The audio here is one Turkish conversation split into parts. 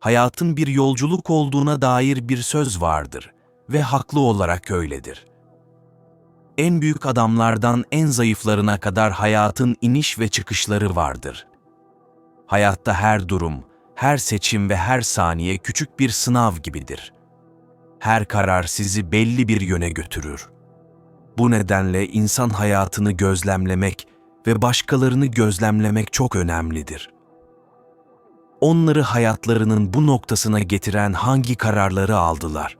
hayatın bir yolculuk olduğuna dair bir söz vardır ve haklı olarak öyledir. En büyük adamlardan en zayıflarına kadar hayatın iniş ve çıkışları vardır. Hayatta her durum, her seçim ve her saniye küçük bir sınav gibidir. Her karar sizi belli bir yöne götürür. Bu nedenle insan hayatını gözlemlemek ve başkalarını gözlemlemek çok önemlidir. Onları hayatlarının bu noktasına getiren hangi kararları aldılar?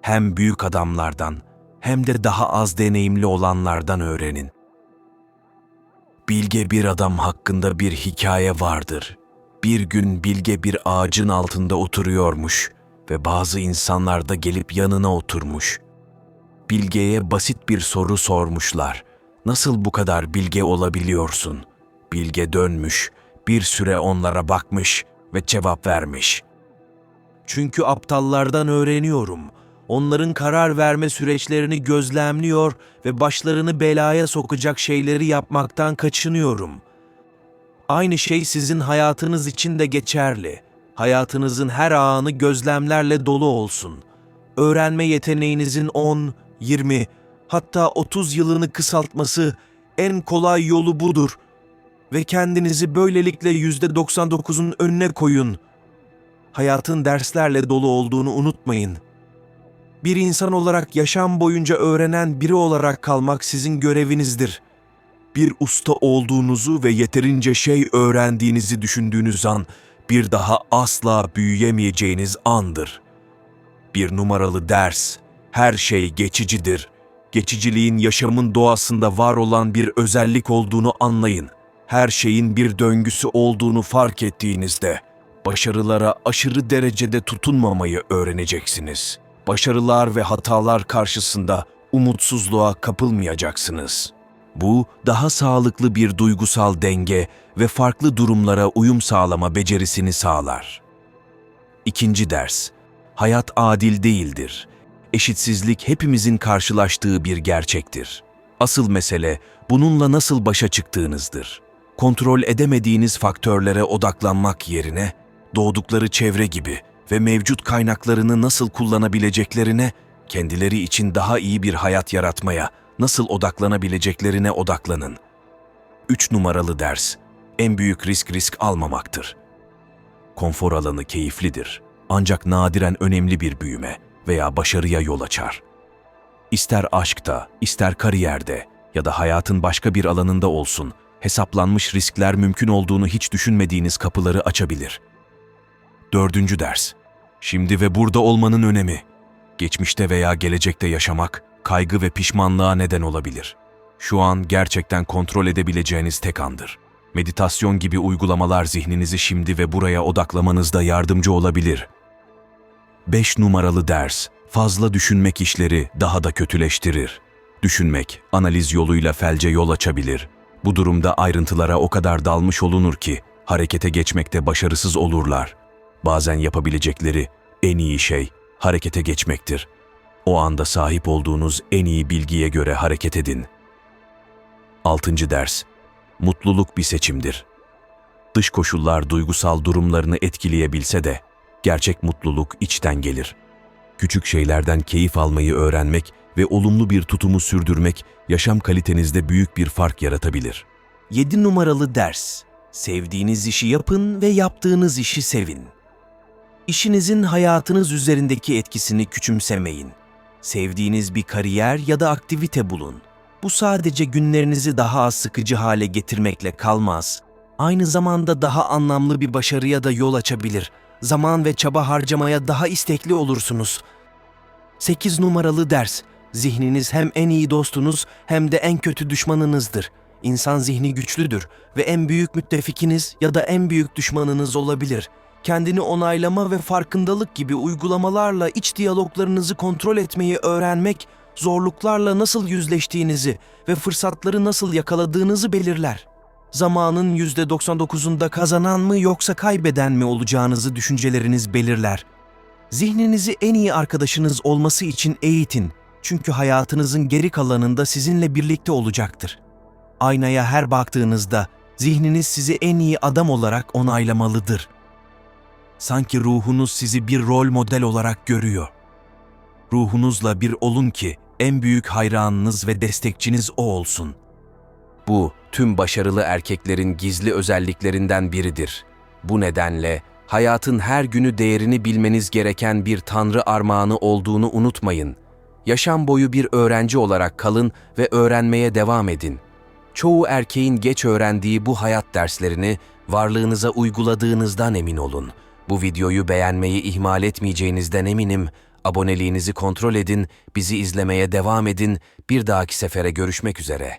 Hem büyük adamlardan hem de daha az deneyimli olanlardan öğrenin. Bilge bir adam hakkında bir hikaye vardır. Bir gün Bilge bir ağacın altında oturuyormuş ve bazı insanlar da gelip yanına oturmuş. Bilge'ye basit bir soru sormuşlar. Nasıl bu kadar bilge olabiliyorsun? Bilge dönmüş, bir süre onlara bakmış ve cevap vermiş. Çünkü aptallardan öğreniyorum. Onların karar verme süreçlerini gözlemliyor ve başlarını belaya sokacak şeyleri yapmaktan kaçınıyorum. Aynı şey sizin hayatınız için de geçerli. Hayatınızın her anı gözlemlerle dolu olsun. Öğrenme yeteneğinizin 10, 20, hatta 30 yılını kısaltması en kolay yolu budur. Ve kendinizi böylelikle %99'un önüne koyun. Hayatın derslerle dolu olduğunu unutmayın. Bir insan olarak yaşam boyunca öğrenen biri olarak kalmak sizin görevinizdir. Bir usta olduğunuzu ve yeterince şey öğrendiğinizi düşündüğünüz an bir daha asla büyüyemeyeceğiniz andır. Bir numaralı ders, her şey geçicidir. Geçiciliğin yaşamın doğasında var olan bir özellik olduğunu anlayın. Her şeyin bir döngüsü olduğunu fark ettiğinizde başarılara aşırı derecede tutunmamayı öğreneceksiniz. Başarılar ve hatalar karşısında umutsuzluğa kapılmayacaksınız. Bu daha sağlıklı bir duygusal denge ve farklı durumlara uyum sağlama becerisini sağlar. İkinci ders. Hayat adil değildir. Eşitsizlik hepimizin karşılaştığı bir gerçektir. Asıl mesele bununla nasıl başa çıktığınızdır. Kontrol edemediğiniz faktörlere odaklanmak yerine doğdukları çevre gibi ve mevcut kaynaklarını nasıl kullanabileceklerine, kendileri için daha iyi bir hayat yaratmaya nasıl odaklanabileceklerine odaklanın. 3 numaralı ders, en büyük risk risk almamaktır. Konfor alanı keyiflidir ancak nadiren önemli bir büyüme veya başarıya yol açar. İster aşkta, ister kariyerde ya da hayatın başka bir alanında olsun, hesaplanmış riskler mümkün olduğunu hiç düşünmediğiniz kapıları açabilir. Dördüncü ders. Şimdi ve burada olmanın önemi. Geçmişte veya gelecekte yaşamak, kaygı ve pişmanlığa neden olabilir. Şu an gerçekten kontrol edebileceğiniz tek andır. Meditasyon gibi uygulamalar zihninizi şimdi ve buraya odaklamanızda yardımcı olabilir. 5 numaralı ders, fazla düşünmek işleri daha da kötüleştirir. Düşünmek, analiz yoluyla felce yol açabilir. Bu durumda ayrıntılara o kadar dalmış olunur ki, harekete geçmekte başarısız olurlar. Bazen yapabilecekleri en iyi şey, harekete geçmektir. O anda sahip olduğunuz en iyi bilgiye göre hareket edin. 6. ders, mutluluk bir seçimdir. Dış koşullar duygusal durumlarını etkileyebilse de, gerçek mutluluk içten gelir. Küçük şeylerden keyif almayı öğrenmek ve olumlu bir tutumu sürdürmek yaşam kalitenizde büyük bir fark yaratabilir. 7 numaralı ders. Sevdiğiniz işi yapın ve yaptığınız işi sevin. İşinizin hayatınız üzerindeki etkisini küçümsemeyin. Sevdiğiniz bir kariyer ya da aktivite bulun. Bu sadece günlerinizi daha az sıkıcı hale getirmekle kalmaz. Aynı zamanda daha anlamlı bir başarıya da yol açabilir. Zaman ve çaba harcamaya daha istekli olursunuz. 8 numaralı ders. Zihniniz hem en iyi dostunuz hem de en kötü düşmanınızdır. İnsan zihni güçlüdür ve en büyük müttefikiniz ya da en büyük düşmanınız olabilir. Kendini onaylama ve farkındalık gibi uygulamalarla iç diyaloglarınızı kontrol etmeyi öğrenmek, zorluklarla nasıl yüzleştiğinizi ve fırsatları nasıl yakaladığınızı belirler. Zamanın %99'unda kazanan mı yoksa kaybeden mi olacağınızı düşünceleriniz belirler. Zihninizi en iyi arkadaşınız olması için eğitin. Çünkü hayatınızın geri kalanında sizinle birlikte olacaktır. Aynaya her baktığınızda zihniniz sizi en iyi adam olarak onaylamalıdır. Sanki ruhunuz sizi bir rol model olarak görüyor. Ruhunuzla bir olun ki en büyük hayranınız ve destekçiniz o olsun. Bu tüm başarılı erkeklerin gizli özelliklerinden biridir. Bu nedenle hayatın her günü değerini bilmeniz gereken bir tanrı armağanı olduğunu unutmayın. Yaşam boyu bir öğrenci olarak kalın ve öğrenmeye devam edin. Çoğu erkeğin geç öğrendiği bu hayat derslerini varlığınıza uyguladığınızdan emin olun. Bu videoyu beğenmeyi ihmal etmeyeceğinizden eminim. Aboneliğinizi kontrol edin, bizi izlemeye devam edin. Bir dahaki sefere görüşmek üzere.